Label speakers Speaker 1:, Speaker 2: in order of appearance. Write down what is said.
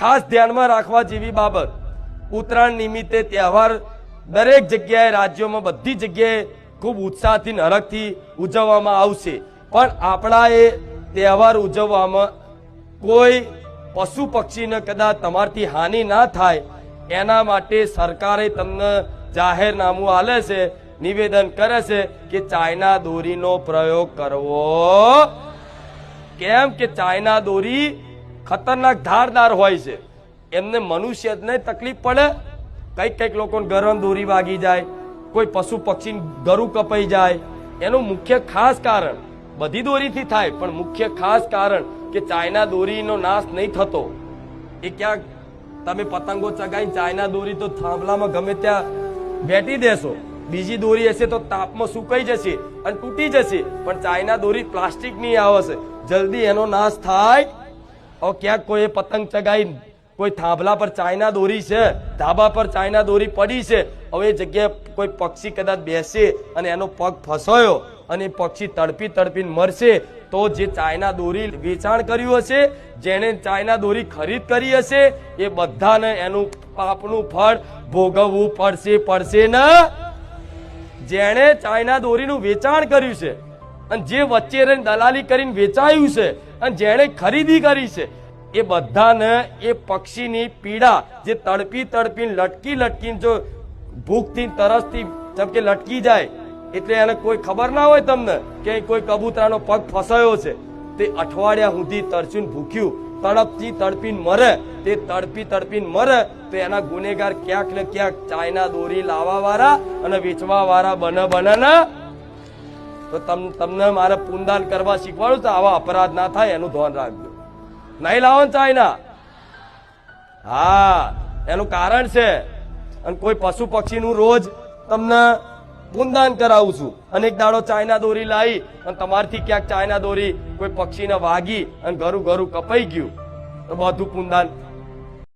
Speaker 1: ખાસ ધ્યાનમાં રાખવા જેવી બાબત. ઉત્તરાયણ નિમિત્તે તહેવાર દરેક જગ્યાએ રાજ્યોમાં બધી જગ્યાએ ખૂબ ઉત્સાહથી નરકથી ઉજવવામાં આવશે. પણ આપણા એ તહેવાર ઉજવવામાં કોઈ પશુ પક્ષીને કદાચ તમારથી હાનિ ના થાય, એના માટે સરકારે તમને જાહેરનામું આલે છે, નિવેદન કરે છે કે ચાઇના દોરીનો પ્રયોગ કરવો. કેમ કે ચાઇના દોરી ખતરનાક ધારદાર હોય છે. એમને મનુષ્યને તકલીફ પડે, કંઈક કંઈક લોકોને ગરમ દોરી વાગી જાય, કોઈ પશુ પક્ષી ગરું કપાઈ જાય. એનું મુખ્ય ખાસ કારણ, બધી દોરીથી થાય, પણ મુખ્ય ખાસ કારણ કે ચાઇના દોરીનો નાશ નહીં થતો. એ ક્યાંક તમે પતંગો ચગાવી ચાઇના દોરી તો થાંભલામાં ગમે ત્યાં બેઠી દેશો. બીજી દોરી હશે તો તાપમાં સુકાઈ જશે અને તૂટી જશે. પણ ચાઇના દોરી પ્લાસ્ટિકની આવશે. જલ્દી એનો નાશ થાય હવે ક્યાંક કોઈ પતંગ ચગાવી કોઈ થાંભલા પર ચાઇના દોરી છે, ધાબા પર ચાઇના દોરી પડી છે? હવે એ જગ્યાએ કોઈ પક્ષી કદાચ બેસે અને એનો પગ ફસાયો અને એ પક્ષી તડપી તડપીને મરશે, તો જે ચાઇના દોરી વેચાણ કર્યું હશે, જેણે ચાઇના દોરી ખરીદ કરી હશે, એ બધાને એનું પાપનું ફળ ભોગવવું પડશે પડશે ને. જેણે ચાઇના દોરીનું વેચાણ કર્યું છે અને જે વચ્ચે રહીને દલાલી કરીને વેચાયું છે અને જેણે ખરીદી કરી છે, એ બધાને એ પક્ષીની પીડા જે તડપી તડપીને લટકી લટકીને જો ભૂખથી તરસથી જેમ કે લટકી જાય, એટલે એને કોઈ ખબર ના હોય તમને કે કોઈ કબૂતરાનો પગ ફસાયો છે. તે અઠવાડિયા સુધી તરસીને ભૂખ્યું, તડપથી તડપીને મરે, તે તડપી તડપીને મરે, તો એના ગુનેગાર ક્યાંક ને ક્યાંક ચાઇના દોરી લાવવા વાળા અને વેચવા વાળા બને બને તો તમ, તમને મારે પૂનદાન કરવા શીખવાડું તો આવા અપરાધ ના થાય, એનું ધ્યાન રાખજો. નહીં લાવો ને ચાઇના હા, એનું કારણ છે, અને કોઈ પશુ પક્ષીનું રોજ તમને પૂનદાન કરાવું છું. અને એક દાડો ચાઇના દોરી લાવી અને તમારથી ક્યાંક ચાઇના દોરી કોઈ પક્ષીને વાગી, અને ઘરું ઘરું કપાઈ ગયું. તો બધું પુનદાન